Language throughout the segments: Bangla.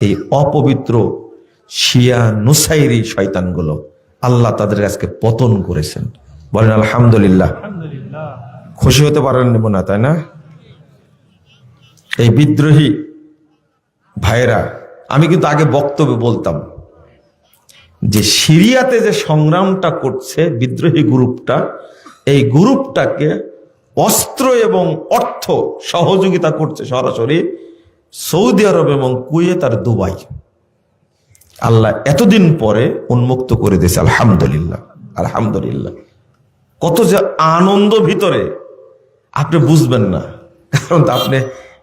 এই অপবিত্র শিয়া নুসাইরি শয়তানগুলো আল্লাহ তাদের আজকে পতন করেছেন। বলেন আলহামদুলিল্লাহ। খুশি হতে পারেন নেব না তাই না? এই বিদ্রোহী ভাইরা আমি কিন্তু আগে বক্তব্যে বলতাম যে সিরিয়াতে যে সংগ্রামটা করছে বিদ্রোহী গ্রুপটা এই গ্রুপটাকে অস্ত্র এবং অর্থ সহযোগিতা করছে সরাসরি সৌদি আরব এবং কুয়েত আর দুবাই। আল্লাহ এতদিন পরে উন্মুক্ত করে দিয়েছে, আলহামদুলিল্লাহ আলহামদুলিল্লাহ। কত যে আনন্দ ভিতরে, আপনি বুঝবেন না। কারণ আপনি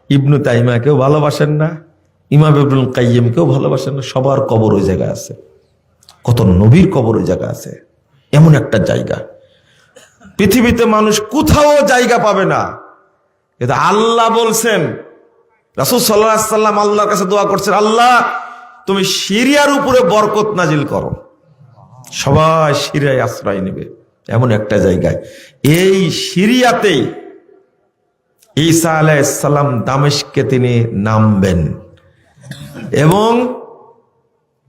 ইবনু তাইমাকেও ভালোবাসেন না, ইমাম ইবনুল কাইয়িমকেও ভালোবাসেন না, সবার কবর ওই জায়গায় আছে। কত নবীর কবর ওই জায়গা আছে। এমন একটা জায়গা। পৃথিবীতে মানুষ কোথাও জায়গা পাবে না। কিন্তু আল্লাহ বলছেন রাসুল সাল্লাহ সাল্লাম আল্লাহর কাছে দোয়া করছেন, আল্লাহ, তুমি সিরিয়ার উপরে বরকত নাজিল করো। সবাই সিরিয়ায় আশ্রয় নেবে, এমন একটা জায়গায়। এই সিরিয়াতেই ঈসা আলাইসাল্লাম দামেশকে তিনি নামবেন এবং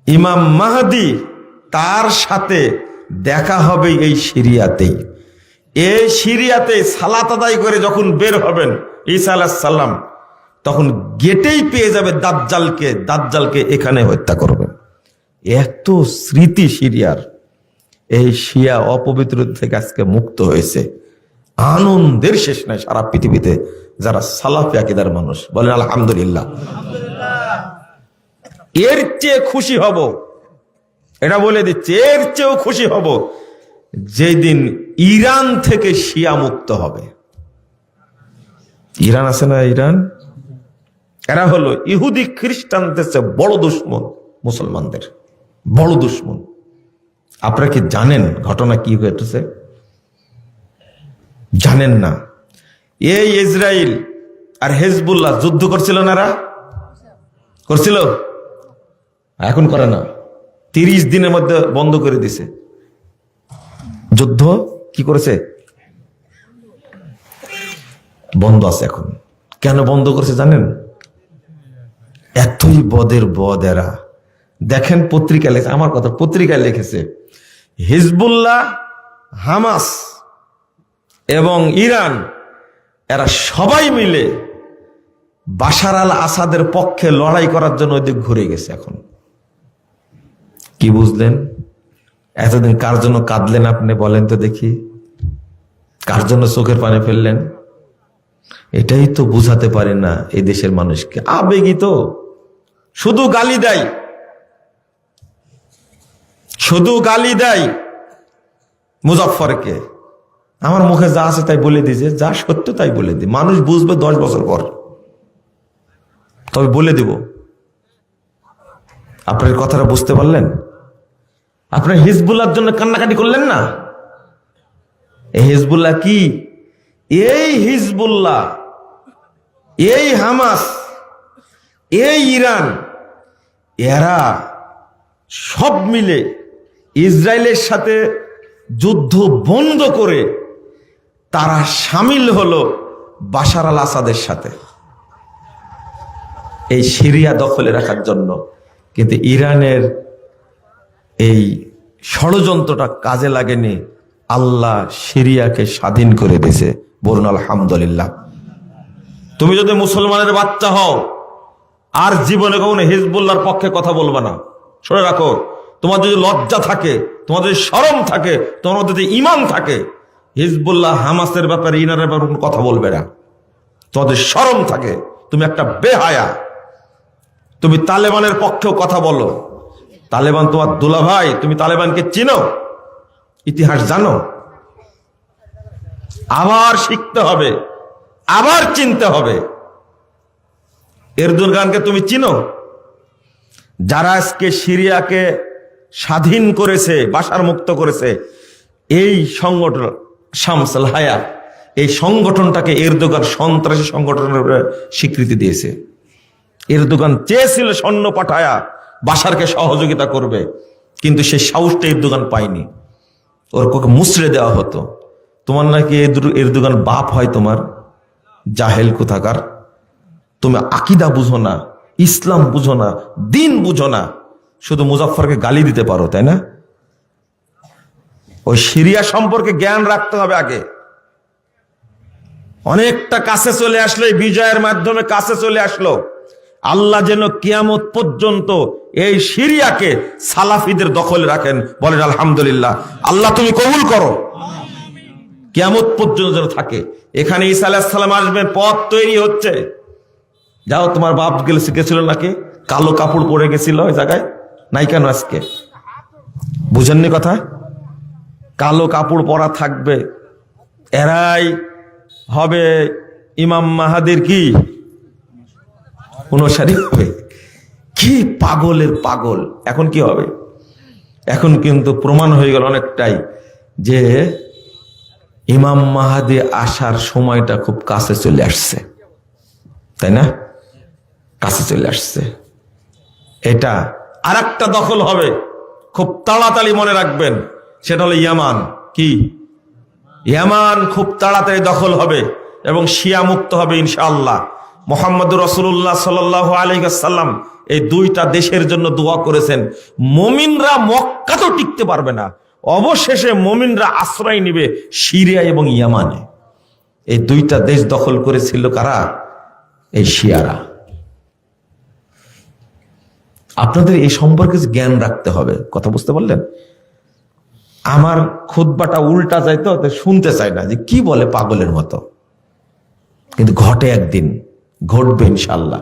ইমাম মাহাদি তার সাথে দেখা হবে এই সিরিয়াতেই। এই সিরিয়াতে সালাত আদায় করে যখন বের হবেন ঈসা আলাহিসাল্লাম তখন গেটেই পেয়ে যাবে দাজ্জালকে দাজ্জালকে এখানে হত্যা করবে। এত স্মৃতি সিরিয়ার। এই শিয়া অপবিত্র থেকে আজকে মুক্ত হয়েছে। আনন্দের শেষ নাই সারা পৃথিবীতে। যারা সালাফি আকিদার মানুষ, বলেন আলহামদুলিল্লাহ। এর চেয়ে খুশি হব, এটা বলে দিচ্ছে, এর চেয়েও খুশি হব, যেদিন ইরান থেকে শিয়া মুক্ত হবে। ইরান আছে না ইরান? এরা হলো ইহুদি খ্রিস্টানদের বড় দুশ্মন, মুসলমানদের। বড় দুশ্মন। আপনারা কি জানেন ঘটনা কি হয়েছে? জানেন না। এই ইসরায়েল আর হেজবুল্লাহ যুদ্ধ করছিল না? করছিল? এখন করে না। তিরিশ দিনের মধ্যে বন্ধ করে দিছে। যুদ্ধ কি করেছে? বন্ধ আছে এখন। কেন বন্ধ করেছে জানেন? এতই বদের বদ এরা। দেখেন পত্রিকা লেখে, আমার কথা, পত্রিকায় লিখেছে, হিজবুল্লাহ, হামাস এবং ইরান, এরা সবাই মিলে বাশার আল আসাদের পক্ষে লড়াই করার জন্য ওইদিক ঘুরে গেছে এখন। কি বুঝলেন? এতদিন কার জন্য কাঁদলেন আপনি বলেন তো দেখি। কার জন্য চোখের পানি ফেললেন? এটাই তো বুঝাতে পারে না এই দেশের মানুষকে। আবেগই তো। শুধু গালি দেয়। শুধু গালি দেয় মুজফরকে আমার মুখে যা আছে তাই বলে দিয়েছে, যা সত্য তাই বলে দি মানুষ বুঝবে দশ বছর পর। তবে বলে দিব। আপনার কথাটা বুঝতে পারলেন? আপনার হিজবুল্লার জন্য কান্নাকাটি করলেন না? এই হিজবুল্লাহ কি? এই হিজবুল্লাহ, এই হামাস, এই ইরান এরা সব মিলে ইসরায়েলের সাথে যুদ্ধ বন্ধ করে তারা সামিল হলো বাশার আল আসাদের সাথে। এই সিরিয়া দখলে রাখার জন্য। কিন্তু ইরানের এই ষড়যন্ত্রটা কাজে লাগেনি। আল্লাহ সিরিয়াকে স্বাধীন করে দিয়েছে। বলুন আলহামদুলিল্লাহ। তুমি যদি মুসলমানের বাচ্চা হও আর জীবনে কখনো হিজবুল্লার পক্ষে কথা বলবে না। শুনে রাখো, তোমার যদি লজ্জা থাকে, তোমার যদি সরম থাকে, তোমার যদি ইমান থাকে, হিজবুল্লাহ হামাসের ব্যাপারে, ইনারের ব্যাপারে কথা বলবে না। তোমাদের সরম থাকে, তুমি একটা বেহায়া, তুমি তালেবানের পক্ষেও কথা বলো। তালেবান তোমার দুলা ভাই তুমি তালেবানকে চিনো, ইতিহাস জানো। আবার শিখতে হবে, আবার চিনতে হবে। এরদুন তুমি চিনো? যারা আজকে সিরিয়াকে স্বাধীন করেছে, বাসার মুক্ত করেছে, এই সংগঠন শামসাল হায়া এই সংগঠনটাকে এরদোগান সন্ত্রাসী সংগঠনের স্বীকৃতি দিয়েছে। এরদোগান চেয়েছিল সৈন্য পাঠায়া বাসারকে সহযোগিতা করবে, কিন্তু সে সাহসটা এরদোগান পায়নি। ওর কোকে মুসড়ে দেওয়া হতো। তোমার নাকি এরদোগান বাপ হয় তোমার? জাহেল কোথাকার? তুমি আকিদা বুঝো না, ইসলাম বুঝো না, দিন বুঝো না। শুধু মুজাফফরকে গালি দিতে পারো, তাই না? ওই সিরিয়া সম্পর্কে জ্ঞান রাখতে হবে আগে। অনেকটা কাছে চলে আসলো, এই বিজয়ের মাধ্যমে কাছে চলে আসলো। আল্লাহ যেন কিয়ামত পর্যন্ত এই সিরিয়াকে সালাফিদের দখলে রাখেন, বলেন আলহামদুলিল্লাহ। আল্লাহ তুমি কবুল করো। কিয়ামত পর্যন্ত যেন থাকে। এখানে ঈসা আলাহিসাল্লাম আসবেন, পথ তৈরি হচ্ছে। যাও, তোমার বাপ গেলে শিখেছিল নাকি? কালো কাপড় পরে গেছিল ওই জায়গায়? নাই কেন আজকে বুঝেননি কথা? কালো কাপড় পরা থাকবে। এরাই হবে ইমাম মাহাদের কি? অনুসারী হবে। কি পাগলের পাগল। এখন কি হবে? এখন কিন্তু প্রমাণ হয়ে গেল অনেকটাই যে ইমাম মাহাদি আসার সময়টা খুব কাছে চলে আসছে। তাই না? কাছে চলে আসছে। এটা আর একটা দখল হবে। খুব তাড়াতাড়ি মনে রাখবেন, সেটা হলো ইয়ামান। কি? ইয়ামান খুব তাড়াতাড়ি দখল হবে এবং শিয়া মুক্ত হবে ইনশাআল্লাহ। মোহাম্মদ রসুল্লাহ সাল আলহাম এই দুইটা দেশের জন্য দোয়া করেছেন। মমিনরা মক্কা তো টিকতে পারবে না। অবশেষে মমিনরা আশ্রয় নিবে সিরিয়া এবং ইয়ামানে। এই দুইটা দেশ দখল করেছিল কারা? এই শিয়ারা। আপনাদের এই সম্পর্কে জ্ঞান রাখতে হবে, কথা বুঝতে পারলেন? আমার খুদবাটা উল্টা যাইতো শুনতে চাই না যে কি বলে পাগলের মতো। কিন্তু ঘটে একদিন, ঘটবে ইনশাল্লাহ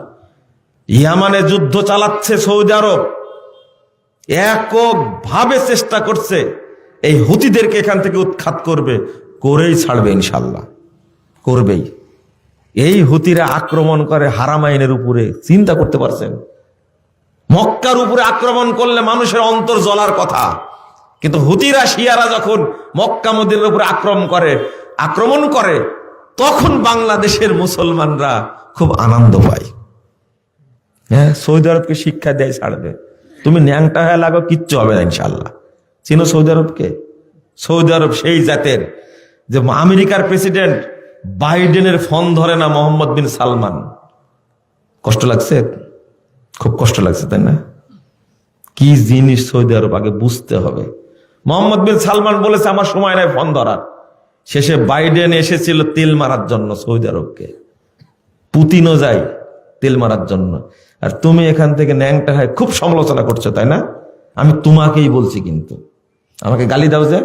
ইয়ামানে যুদ্ধ চালাচ্ছে সৌদি আরব। এককভাবে চেষ্টা করছে, এই হুতিদেরকে এখান থেকে উৎখাত করবে, করেই ছাড়বে ইনশাল্লাহ করবেই। এই হুতিরা আক্রমণ করে হারামাইনের উপরে, চিন্তা করতে পারছেন? মক্কার উপরে আক্রমণ করলে মানুষের অন্তর জ্বলার কথা। কিন্তু হুতিরা, শিয়ারা যখন মক্কা মদিনের উপরে আক্রমণ করে আক্রমণ করে, তখন বাংলাদেশের মুসলমানরা খুব আনন্দ পায়। হ্যাঁ সৌদি আরবকে শিক্ষা দেয়, ছাড়বে। তুমি ন্যাংটা হয়ে লাগো, কিচ্ছু হবে না ইনশাল্লাহ চিনো সৌদি আরবকে? সৌদি আরব সেই জাতের যে আমেরিকার প্রেসিডেন্ট বাইডেনের ফোন ধরে না মোহাম্মদ বিন সালমান। কষ্ট লাগছে? খুব কষ্ট লাগছে, তাই না? কি জিনিস সৌদি আরব আগে বুঝতে হবে। মোহাম্মদ বিন সালমান বলেছে, আমার সময় নাই ফোন ধরার। শেষে বাইডেন এসেছিল তেল মারার জন্য সৌদি আরবকে। পুতিনও যায় তেল মারার জন্য। আর তুমি এখান থেকে ন্যাংটা হয় খুব সমালোচনা করছ, তাই না? আমি তোমাকেই বলছি কিন্তু। আমাকে গালি দাও যে।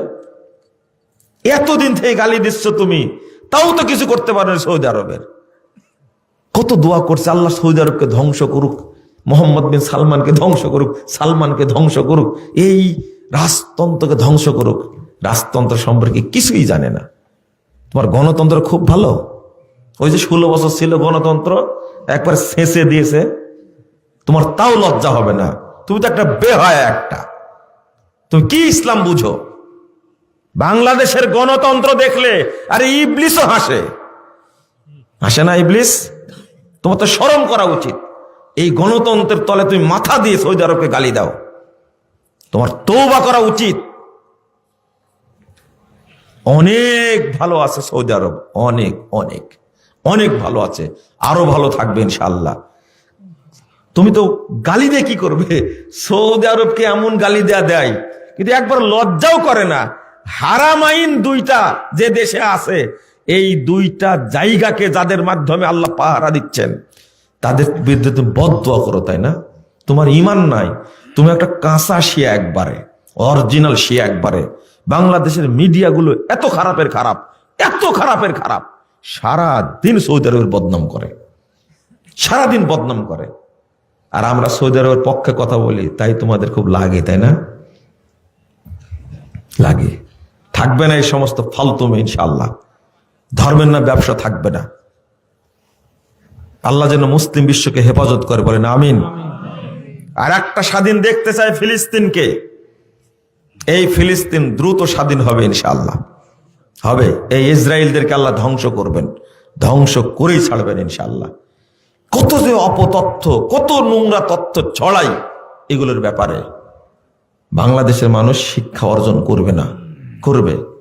এতদিন থেকে গালি দিচ্ছ তুমি, তাও তো কিছু করতে পারো সৌদি আরবের। কত দোয়া করছে, আল্লাহ সৌদি আরবকে ধ্বংস করুক। মোহাম্মদ বিন সালমানকে ধ্বংস করুক, সালমানকে ধ্বংস করুক, এই রাজতন্ত্রকে ধ্বংস করুক, রাজতন্ত্র সম্পর্কে কিছুই জানে না। তোমার গণতন্ত্র খুব ভালো? ওই যে ষোলো বছর ছিল গণতন্ত্র, একবার শেষে দিয়েছে, তোমার তাও লজ্জা হবে না। তুমি তো একটা বেহায় একটা। তুমি কি ইসলাম বুঝো? বাংলাদেশের গণতন্ত্র দেখলে, আরে ইবলিসও হাসে। হাসে না ইবলিস? তোমার তো স্মরণ করা উচিত। এই গণতন্ত্রের তলে তুমি মাথা দিয়ে সৌদি আরবকে গালি দাও। তোমার তৌবা করা উচিত। অনেক ভালো আছে সৌদি আরব, অনেক অনেক অনেক ভালো আছে, আরও ভালো থাকবে ইনশাল্লাহ তুমি তো গালি দিয়ে কি করবে? সৌদি আরবকে এমন গালি দেয়া দেয়, কিন্তু একবার লজ্জাও করে না। হারামাইন দুইটা যে দেশে আছে, এই দুইটা জায়গাকে যাদের মাধ্যমে আল্লাহ পাহারা দিচ্ছেন। তাদের বিরুদ্ধে তুমি বদয়া করো, তাই না? তোমার ইমান নাই। তুমি একটা কাঁচা শিয়া একবারে অরিজিনাল শিয়া একবারে। বাংলাদেশের মিডিয়াগুলো এত খারাপের খারাপ, এত খারাপের খারাপ। সারা দিন সৌদি আরবের বদনাম করে। সারাদিন বদনাম করে। আর আমরা সৌদি আরবের পক্ষে কথা বলি, তাই তোমাদের খুব লাগে, তাই না? লাগে। থাকবে না এই সমস্ত ফালতুম ইনশাল্লাহ ধর্মের না, ব্যবসা থাকবে না। আল্লাহ যেন মুসলিম বিশ্বকে হেফাজত করে, বলেন আমিন। আর একটা স্বাধীন দেখতে চায় ফিলিস্তিনকে। এই ফিলিস্তিন দ্রুত স্বাধীন হবে ইনশাল্লাহ হবে। এই ইসরায়েলদেরকে আল্লাহ ধ্বংস করবেন। ধ্বংস করেই ছাড়বেন ইনশাল্লাহ কত যে অপতথ্য, কত নোংরা তথ্য ছড়াই এগুলোর ব্যাপারে। বাংলাদেশের মানুষ শিক্ষা অর্জন করবে না। করবে।